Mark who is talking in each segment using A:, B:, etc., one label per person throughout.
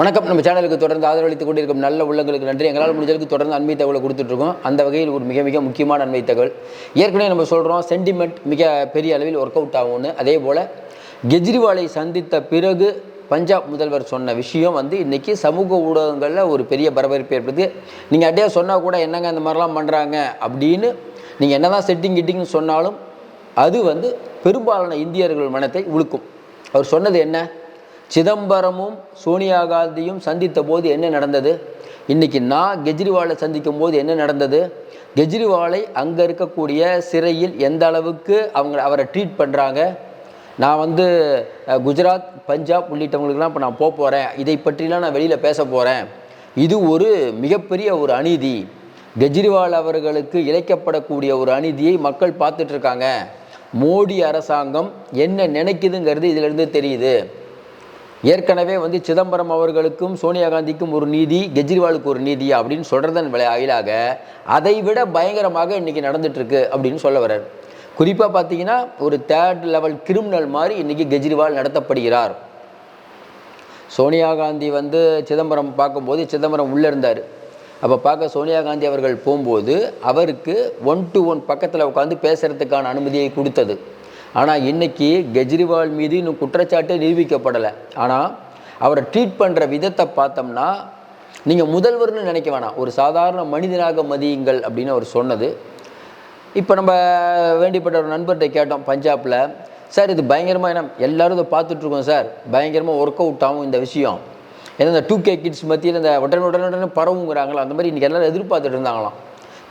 A: வணக்கம். நம்ம சேனலுக்கு தொடர்ந்து ஆதரவளித்துக் கொண்டிருக்கும் நல்ல உள்ளங்களுக்கு நன்றி. எங்களால் முடிஞ்சளவுக்கு தொடர்ந்து அண்மை தகவலை கொடுத்துட்ருக்கோம். அந்த வகையில் ஒரு மிக மிக முக்கியமான அண்மை தகவல். ஏற்கனவே நம்ம சொல்கிறோம் சென்டிமெண்ட் மிக பெரிய அளவில் ஒர்க் அவுட் ஆகும்னு. அதே போல் கெஜ்ரிவாலை சந்தித்த பிறகு பஞ்சாப் முதல்வர் சொன்ன விஷயம் வந்து இன்றைக்கி சமூக ஊடகங்களில் ஒரு பெரிய பரபரப்பு ஏற்படுது. நீங்கள் அப்படியே சொன்னால் கூட என்னங்க இந்த மாதிரிலாம் பண்ணுறாங்க அப்படின்னு நீங்கள் என்ன தான் செட்டிங் கிட்டிங்னு சொன்னாலும் அது வந்து பெரும்பாலான இந்தியர்கள் மனத்தை உழுக்கும் அவர் சொன்னது என்ன? சிதம்பரமும் சோனியா காந்தியும் சந்தித்த போது என்ன நடந்தது? இன்னைக்கு நான் கெஜ்ரிவாலை சந்திக்கும் போது என்ன நடந்தது? கெஜ்ரிவாலை அங்கே இருக்கக்கூடிய சிறையில் எந்த அளவுக்கு அவங்க அவரை ட்ரீட் பண்ணுறாங்க நான் வந்து குஜராத் பஞ்சாப் உள்ளிட்டவங்களுக்குலாம் இப்போ நான் போக போகிறேன் இதை பற்றிலாம் நான் வெளியில் பேச போகிறேன் இது ஒரு மிகப்பெரிய ஒரு அநீதி. கெஜ்ரிவால் அவர்களுக்கு இழைக்கப்படக்கூடிய ஒரு அநீதியை மக்கள் பார்த்துட்ருக்காங்க மோடி அரசாங்கம் என்ன நினைக்குதுங்கிறது இதிலிருந்து தெரியுது. ஏற்கனவே வந்து சிதம்பரம் அவர்களுக்கும் சோனியா காந்திக்கும் ஒரு நீதி கெஜ்ரிவாலுக்கு ஒரு நீதி அப்படின்னு சொல்கிறதன் விளைவாக அதை விட பயங்கரமாக இன்றைக்கி நடந்துட்டுருக்கு அப்படின்னு சொல்ல வர்றார். குறிப்பாக பார்த்தீங்கன்னா ஒரு தேர்ட் லெவல் கிரிமினல் மாதிரி இன்றைக்கி கெஜ்ரிவால் நடத்தப்படுகிறார். சோனியா காந்தி வந்து சிதம்பரம் பார்க்கும்போது சிதம்பரம் உள்ளே இருந்தார். அப்போ பார்க்க சோனியா காந்தி அவர்கள் போகும்போது அவருக்கு ஒன் டு ஒன் பக்கத்தில் உட்காந்து பேசுகிறதுக்கான அனுமதியை கொடுத்தது. ஆனால் இன்றைக்கி கெஜ்ரிவால் மீது இன்னும் குற்றச்சாட்டு நிரூபிக்கப்படலை. ஆனால் அவரை ட்ரீட் பண்ணுற விதத்தை பார்த்தோம்னா நீங்கள் முதல்வர்னு நினைக்க வேணாம். ஒரு சாதாரண மனிதனாக மதியுங்கள் அப்படின்னு அவர் சொன்னது. இப்போ நம்ம வேண்டிப்பட்ட ஒரு நண்பர்கிட்ட கேட்டோம் பஞ்சாபில் சார் இது பயங்கரமாக என்ன எல்லோரும் இதை பார்த்துட்ருக்கோம் சார். பயங்கரமாக ஒர்க் அவுட் ஆகும் இந்த விஷயம். ஏன்னா இந்த டூ கே கிட்ஸ் மத்தியில் இந்த உடனே உடனே உடனே பரவுங்கிறாங்களா? அந்த மாதிரி இன்றைக்கி எல்லோரும் எதிர்பார்த்துட்டு இருந்தாங்களாம்.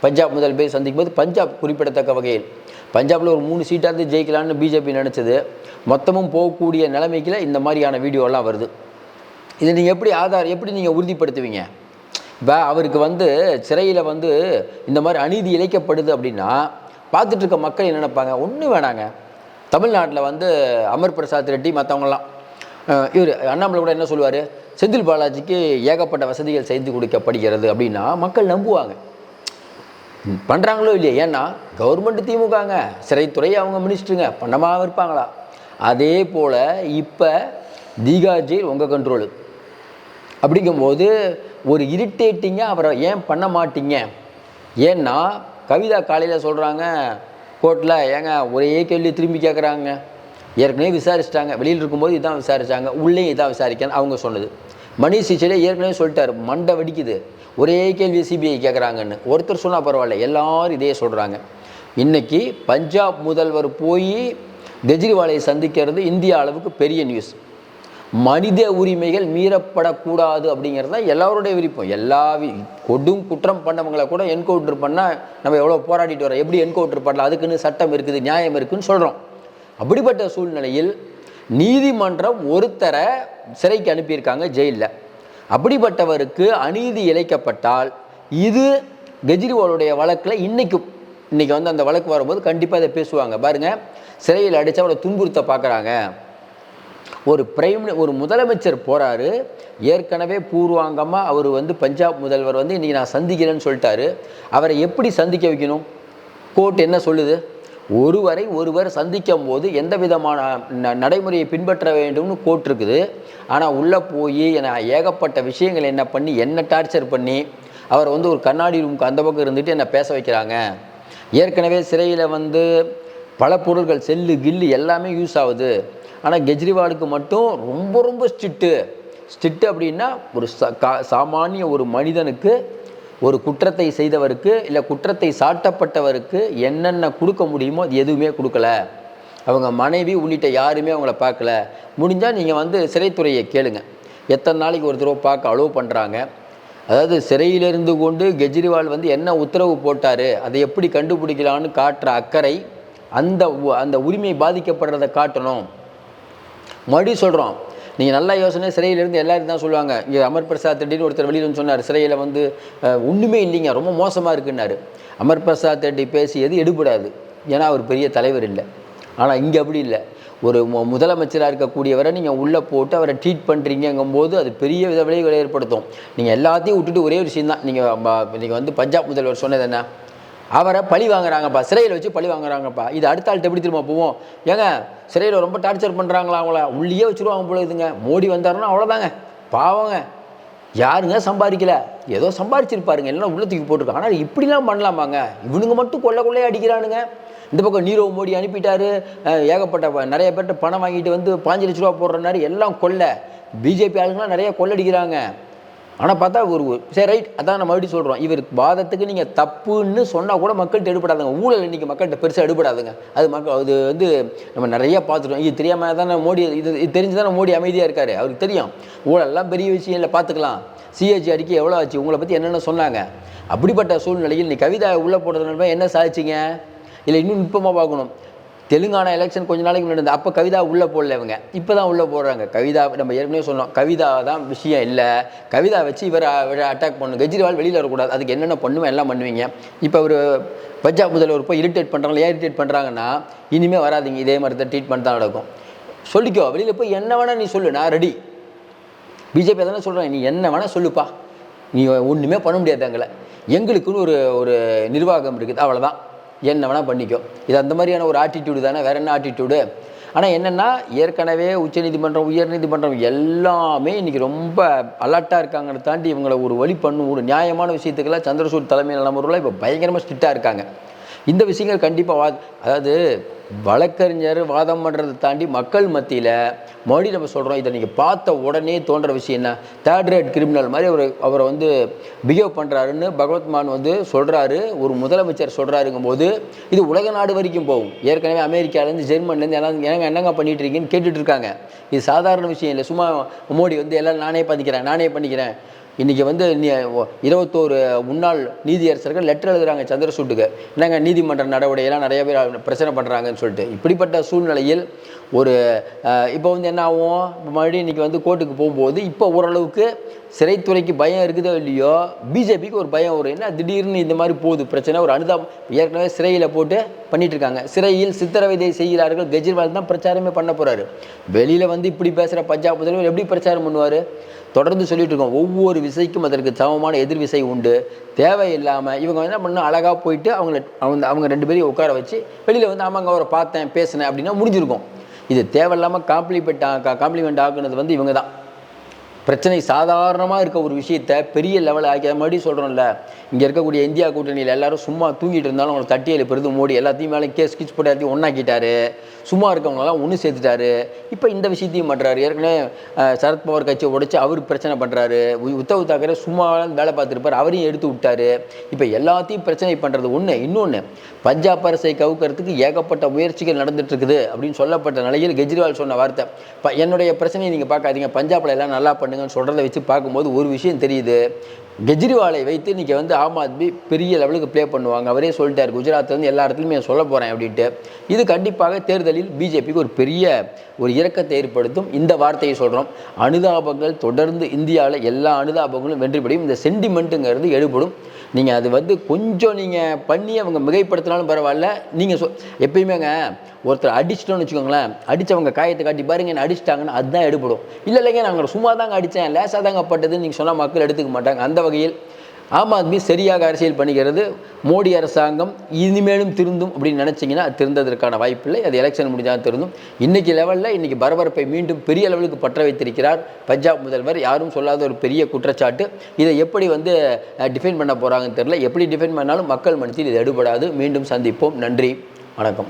A: பஞ்சாப் முதல் பேர் சந்திக்கும் போது பஞ்சாப் குறிப்பிடத்தக்க வகையில். பஞ்சாபில் ஒரு மூணு சீட்டாவது ஜெயிக்கலான்னு பிஜேபி நினச்சது. மொத்தமும் போகக்கூடிய நிலைமைக்கில் இந்த மாதிரியான வீடியோலாம் வருது. இதை நீங்கள் எப்படி ஆதார் எப்படி நீங்கள் உறுதிப்படுத்துவீங்க? இப்போ அவருக்கு வந்து சிறையில் வந்து இந்த மாதிரி அநீதி இழைக்கப்படுது அப்படின்னா பார்த்துட்டு இருக்க மக்கள் என்ன நினைப்பாங்க? ஒன்றும் வேணாங்க. தமிழ்நாட்டில் வந்து அமர் பிரசாத் ரெட்டி மற்றவங்களாம் இவர் அண்ணாமலை கூட என்ன சொல்லுவார்? செந்தில் பாலாஜிக்கு ஏகப்பட்ட வசதிகள் செய்து கொடுக்கப்படுகிறது அப்படின்னா மக்கள் நம்புவாங்க. பண்ணுறாங்களோ இல்லையா? ஏன்னா கவர்மெண்ட் திமுகங்க சிறைத்துறை அவங்க மினிஸ்டருங்க பண்ணமாக இருப்பாங்களா? அதே போல் இப்போ தீகா ஜெயில் உங்கள் கண்ட்ரோலு அப்படிங்கும்போது ஒரு இரிட்டேட்டிங்காக அவரை ஏன் பண்ண மாட்டீங்க? ஏன்னா கவிதா காலையில் சொல்கிறாங்க கோர்ட்டில் ஏங்க ஒரே கேள்வி திரும்பி கேட்குறாங்க ஏற்கனவே விசாரிச்சிட்டாங்க. வெளியில் இருக்கும்போது இதான் விசாரித்தாங்க உள்ளேயும் இதான் விசாரிக்கன்னு அவங்க சொன்னது. மணிஷ் சிசோடியா ஏற்கனவே சொல்லிட்டார் மண்டை வெடிக்குது. ஒரே கேள்வி சிபிஐ கேட்குறாங்கன்னு ஒருத்தர் சொன்னால் பரவாயில்ல எல்லாரும் இதே சொல்கிறாங்க இன்றைக்கி பஞ்சாப் முதல்வர் போய் கெஜ்ரிவாலை சந்திக்கிறது இந்திய அளவுக்கு பெரிய நியூஸ் மனித உரிமைகள் மீறப்படக்கூடாது அப்படிங்கிறது தான் எல்லாருடைய விருப்பம். எல்லா கொடும் குற்றம் பண்ணவங்களை கூட என்கவுண்டர் பண்ணால் நம்ம எவ்வளோ போராடிட்டு வரோம்? எப்படி என்கவுண்டர் பண்ணலாம்? அதுக்குன்னு சட்டம் இருக்குது நியாயம் இருக்குன்னு சொல்கிறோம் அப்படிப்பட்ட சூழ்நிலையில் நீதிமன்றம் ஒருத்தரை சிறைக்கு அனுப்பியிருக்காங்க ஜெயிலில். அப்படிப்பட்டவருக்கு அநீதி இழைக்கப்பட்டால் இது கெஜ்ரிவாலுடைய வழக்கில் இன்றைக்கு இன்றைக்கி வந்து அந்த வழக்கு வரும்போது கண்டிப்பாக இதை பேசுவாங்க. பாருங்கள் சிறையில் அடித்து அவரை துன்புறுத்த பார்க்குறாங்க. ஒரு பிரைம் ஒரு முதலமைச்சர் போகிறாரு ஏற்கனவே பூர்வாங்கமாக அவர் வந்து பஞ்சாப் முதல்வர் வந்து இன்றைக்கி நான் சந்திக்கிறேன்னு சொல்லிட்டாரு. அவரை எப்படி சந்திக்க வைக்கணும்? கோர்ட் என்ன சொல்லுது? ஒருவரை ஒருவர் சந்திக்கும் போது எந்த விதமான ந- நடைமுறையை பின்பற்ற வேண்டும்னு கோட்டிருக்குது ஆனால் உள்ளே போய் என ஏகப்பட்ட விஷயங்கள் என்ன பண்ணி என்ன டார்ச்சர் பண்ணி அவர் வந்து ஒரு கண்ணாடி ரூமுக்கு அந்த பக்கம் இருந்துட்டு என்னை பேச வைக்கிறாங்க. ஏற்கனவே சிறையில் வந்து பல பொருட்கள் செல்லு கில்லு எல்லாமே யூஸ் ஆகுது. ஆனால் கெஜ்ரிவாலுக்கு மட்டும் ரொம்ப ரொம்ப ஸ்ட்ரிக்ட்டு. ஸ்ட்ரிக்ட் அப்படின்னா ஒரு ச- கா- சாமானிய ஒரு மனிதனுக்கு ஒரு குற்றத்தை செய்தவருக்கு இல்லை குற்றத்தை சாட்டப்பட்டவருக்கு என்னென்ன கொடுக்க முடியுமோ அது எதுவுமே கொடுக்கல. அவங்க மனைவி உள்ளிட்ட யாருமே அவங்கள பார்க்கல. முடிஞ்சால் நீங்கள் வந்து சிறைத்துறையை கேளுங்க. எத்தனை நாளைக்கு ஒரு தடவை பார்க்க அலோவ் பண்ணுறாங்க அதாவது சிறையிலிருந்து கொண்டு கெஜ்ரிவால் வந்து என்ன உத்தரவு போட்டார் அதை எப்படி கண்டுபிடிக்கலான்னு காட்டுற அக்கறை அந்த உ- அந்த உரிமை பாதிக்கப்படுறதை காட்டணும். மறுபடியும் சொல்கிறோம் நீங்கள் நல்லா யோசனை சிறையிலேருந்து எல்லாரும் தான் சொல்லுவாங்க. இங்கே அமர் பிரசாத் ரெட்டின்னு ஒருத்தர் வெளியில் வந்து சொன்னார். சிறையில் வந்து ஒன்றுமே இல்லைங்க. ரொம்ப மோசமாக இருக்குன்னாரு. அமர் பிரசாத் ரெட்டி பேசியது எடுபடாது. ஏன்னா அவர் பெரிய தலைவர் இல்லை. ஆனால் இங்கே அப்படி இல்லை. ஒரு முதலமைச்சராக இருக்கக்கூடியவரை நீங்கள் உள்ளே போட்டு அவரை ட்ரீட் பண்ணுறீங்கங்கும்போது அது பெரிய வித விளைவுகளை ஏற்படுத்தும். நீங்கள் எல்லாத்தையும் விட்டுட்டு ஒரே ஒரு விஷயம் தான் நீங்கள் நீங்கள் வந்து பஞ்சாப் முதல்வர் சொன்னது என்ன? அவரை பழி வாங்குறாங்கப்பா. சிறையில் வச்சு பழி வாங்குறாங்கப்பா. இது அடுத்த ஆள்கிட்ட எப்படி திரும்ப போவோம்? ஏங்க சிறையில் ரொம்ப டார்ச்சர் பண்ணுறாங்களா அவங்கள? உள்ளேயே வச்சுருவாங்க போல இதுங்க. மோடி வந்தாருன்னா அவ்வளோதாங்க பாவங்க. யாருங்க சம்பாதிக்கல? ஏதோ சம்பாதிச்சிருப்பாருங்க. எல்லாம் உள்ளத்துக்கு தூக்கி போட்டிருக்காங்க. ஆனால் இப்படிலாம் பண்ணலாமாங்க? இவனுங்க மட்டும் கொள்ள கொள்ளையே அடிக்கிறானுங்க. இந்த பக்கம் நீரவ் மோடி அனுப்பிட்டாரு. ஏகப்பட்ட ப- நிறைய பேர்கிட்ட பணம் வாங்கிட்டு வந்து பாஞ்சு லட்ச ரூபா போடுறனாரு. எல்லாம் கொள்ள பிஜேபி ஆளுங்களாம் நிறைய கொள்ளடிக்கிறாங்க. ஆனால் பார்த்தா ஒரு சரி ரைட் அதான் நம்ம மறுபடியும் சொல்கிறோம் இவர் வாதத்துக்கு நீங்கள் தப்புன்னு சொன்னால் கூட மக்கள்கிட்ட எடுபடாதுங்க. ஊழல் இன்றைக்கி மக்கள்கிட்ட பெருசாக எடுபடாதுங்க. அது மக்கள் அது வந்து நம்ம நிறையா பார்த்துட்டோம். இது தெரியாமல் தானே மோடி இது இது தெரிஞ்சு தானே மோடி அமைதியாக இருக்கார். அவருக்கு தெரியும். ஊழல்லாம் பெரிய விஷயம் இல்லை பார்த்துக்கலாம் சிஹெச்சி அறிக்கை எவ்வளோ ஆச்சு? உங்களை பற்றி என்னென்ன சொன்னாங்க? அப்படிப்பட்ட சூழ்நிலையில் நீ கவிதா உள்ளே போடுறதுனால என்ன சாதிச்சிங்க? இல்லை இன்னும் நுட்பமாக பார்க்கணும். தெலுங்கானா எலெக்ஷன் கொஞ்ச நாளைக்கு முன்னாடி அப்போ கவிதா உள்ளே போடல இவங்க. இப்போ தான் உள்ளே போடுறாங்க. கவிதா நம்ம ஏற்கனவே சொன்னோம். கவிதா தான் விஷயம் இல்லை. கவிதா வச்சு இவரை அட்டாக் பண்ணணும் கெஜ்ரிவால் வெளியில் வரக்கூடாது. அதுக்கு என்னென்ன பண்ணுவேன் எல்லாம் பண்ணுவீங்க. இப்போ ஒரு பஞ்சாப் முதல்வர் போய் இரிட்டேட் பண்ணுறாங்க ஏன் இரிட்டேட் பண்ணுறாங்கன்னா இனிமேல் வராதீங்க. இதே மாதிரி தான் ட்ரீட்மெண்ட் தான் நடக்கும். சொல்லிக்கோ வெளியில் போய் என்ன வேணால் நீ சொல்லு. நான் ரெடி பிஜேபி தானே சொல்கிறேன் நீ என்ன வேணால் சொல்லுப்பா. நீ ஒன்றுமே பண்ண முடியாது எங்களை. எங்களுக்குன்னு ஒரு ஒரு நிர்வாகம் இருக்குது. அவ்வளோதான் என்ன வேணால் பண்ணிக்கோ. இது அந்த மாதிரியான ஒரு ஆட்டிடியூடு தானே வேறு என்ன ஆட்டிடியூடு ஆனால் என்னென்னா ஏற்கனவே உச்சநீதிமன்றம் உயர்நீதிமன்றம் எல்லாமே இன்றைக்கி ரொம்ப அலர்ட்டாக இருக்காங்கன்னு தாண்டி இவங்களை ஒரு வழி பண்ணும் ஒரு நியாயமான விஷயத்துக்கெல்லாம் சந்திரசூட் தலைமையில் நம்புறவங்களாம் இப்போ பயங்கரமாக ஸ்ட்ரிக்டாக இருக்காங்க. இந்த விஷயங்கள் கண்டிப்பாக வா அதாவது வழக்கறிஞர் வாதம் பண்ணுறதை தாண்டி மக்கள் மத்தியில் மறுபடியும் நம்ம சொல்கிறோம் இதை நீங்கள் பார்த்த உடனே தோன்ற விஷயம் என்ன? தேர்ட் ரேட் கிரிமினல் மாதிரி அவர் அவரை வந்து பிஹேவ் பண்ணுறாருன்னு பகவத்மான் வந்து சொல்கிறாரு ஒரு முதலமைச்சர் சொல்கிறாருங்கும் போது இது உலக நாடு வரைக்கும் போகும். ஏற்கனவே அமெரிக்காலேருந்து ஜெர்மன்லேருந்து எல்லாம் ஏங்க என்னங்க பண்ணிகிட்டு இருக்கீங்கன்னு கேட்டுட்ருக்காங்க இது சாதாரண விஷயம் இல்லை. சும்மா மோடி வந்து எல்லாம் நானே பண்ணிக்கிறேன் நானே பண்ணிக்கிறேன். இன்றைக்கி வந்து இருபத்தோரு முன்னாள் நீதியரசர்கள் லெட்டர் எழுதுகிறாங்க சந்திரசூட்டுக்கு. என்னங்க நீதிமன்ற நடவடிக்கையெல்லாம் நிறைய பேர் பிரச்சனை பண்ணுறாங்கன்னு சொல்லிட்டு. இப்படிப்பட்ட சூழ்நிலையில் ஒரு இப்போ வந்து என்ன ஆகும் மறுபடியும் இன்றைக்கி வந்து கோர்ட்டுக்கு போகும்போது இப்போ ஓரளவுக்கு சிறைத்துறைக்கு பயம் இருக்குதோ இல்லையோ பிஜேபிக்கு ஒரு பயம் வரும். என்ன திடீர்னு இந்த மாதிரி போகுது? பிரச்சனை ஒரு அனுதாபம். ஏற்கனவே சிறையில் போட்டு பண்ணிகிட்ருக்காங்க இருக்காங்க. சிறையில் சித்திரவதை செய்கிறார்கள். கெஜ்ரிவால் தான் பிரச்சாரமே பண்ண போகிறாரு வெளியில் வந்து இப்படி பேசுகிற பஞ்சாப் முதல்வர் எப்படி பிரச்சாரம் பண்ணுவார்? தொடர்ந்து சொல்லிட்டு இருக்கோம். ஒவ்வொரு விசைக்கும் அதற்கு சமமான எதிர் விசை உண்டு. தேவையில்லாமல் இவங்க என்ன பண்ண அழகாக போயிட்டு அவங்கள அவங்க அவங்க ரெண்டு பேரையும் உட்கார வச்சு வெளியில் வந்து ஆமாங்க அவரை பார்த்தேன் பேசினேன் அப்படின்னா முடிஞ்சிருக்கும். இது தேவையில்லாமல் காம்ப்ளிமெண்ட் காம்ப்ளிமெண்ட் ஆக்குனது வந்து இவங்க தான் பிரச்சனை சாதாரணமாக இருக்க ஒரு விஷயத்தை பெரிய லெவல் ஆக்கி அது மறுபடியும் சொல்கிறோம்ல இங்கே இருக்கக்கூடிய இந்தியா கூட்டணியில் எல்லாரும் சும்மா தூங்கிட்டு இருந்தாலும் அவங்களை தட்டி எழுப்புறது மோடி எல்லாத்தையும் மேலே கேஸ் கிச் போட்டு எல்லாத்தையும் ஒன்றாக்கிட்டாரு சும்மா இருக்கவங்களாம் ஒன்று சேர்த்துட்டாரு. இப்போ இந்த விஷயத்தையும் பண்ணுறாரு ஏற்கனவே சரத்பவார் கட்சியை உடைச்சி அவர் பிரச்சனை பண்ணுறாரு உத்தவ் தாக்கரே சும்மா வேலை பார்த்துருப்பார். அவரையும் எடுத்து விட்டாரு. இப்போ எல்லாத்தையும் பிரச்சனை பண்ணுறது ஒன்று இன்னொன்று பஞ்சாப் அரசை கவுக்கிறதுக்கு ஏகப்பட்ட முயற்சிகள் நடந்துட்டு இருக்குது அப்படின்னு சொல்லப்பட்ட நிலையில் கெஜ்ரிவால் சொன்ன வார்த்தை. ப என்னுடைய பிரச்சனையை நீங்கள் பார்க்காதீங்க. பஞ்சாப்ல எல்லாம் நல்லா பண்ணுங்கன்னு சொல்கிறத வச்சு பார்க்கும்போது ஒரு விஷயம் தெரியுது. கெஜ்ரிவாலை வைத்து இன்றைக்கி வந்து ஆம் ஆத்மி பெரிய லெவலுக்கு ப்ளே பண்ணுவாங்க. அவரே சொல்லிட்டார் குஜராத் வந்து எல்லா இடத்துலையுமே சொல்ல போகிறேன் அப்படின்ட்டு. இது கண்டிப்பாக தேர்தலில் பிஜேபிக்கு ஒரு பெரிய ஒரு இறக்கத்தை ஏற்படுத்தும். இந்த வார்த்தையை சொல்கிறோம் அனுதாபங்கள் தொடர்ந்து இந்தியாவில் எல்லா அனுதாபங்களும் வென்றிபடியும் இந்த சென்டிமெண்ட்டுங்கிறது எடுபடும் நீங்கள் அது வந்து கொஞ்சம் நீங்கள் பண்ணி அவங்க மிகைப்படுத்தினாலும் பரவாயில்ல. நீங்கள் சொ எப்பயுமேங்க ஒருத்தர் அடிச்சிட்டோன்னு வச்சுக்கோங்களேன் அடித்தவங்க காயத்தை காட்டி பாருங்க என்ன அடிச்சிட்டாங்கன்னு அதுதான் எடுபடும். இல்லை இல்லைங்க நாங்கள் சும்மா தாங்க அடித்தேன் லேசாக தாங்க பட்டதுன்னு நீங்கள் சொன்னால் மக்கள் எடுத்துக்க மாட்டாங்க. அந்த வகையில் ஆம் ஆத்மி சரியாக அரசியல் பண்ணிக்கிறது மோடி அரசாங்கம் இனிமேலும் திருந்தும் அப்படின்னு நினச்சிங்கன்னா அது திருந்ததற்கான வாய்ப்பில்லை அது எலெக்ஷன் முடிஞ்சால் திருந்தும். இன்றைக்கி லெவலில் இன்றைக்கி பரபரப்பை மீண்டும் பெரிய லெவலுக்கு பற்ற வைத்திருக்கிறார் பஞ்சாப் முதல்வர். யாரும் சொல்லாத ஒரு பெரிய குற்றச்சாட்டு. இதை எப்படி வந்து டிஃபைன் பண்ண போகிறாங்கன்னு தெரியல. எப்படி டிஃபைன் பண்ணாலும் மக்கள் மனத்தில் இது எடுபடாது. மீண்டும் சந்திப்போம். நன்றி. வணக்கம்.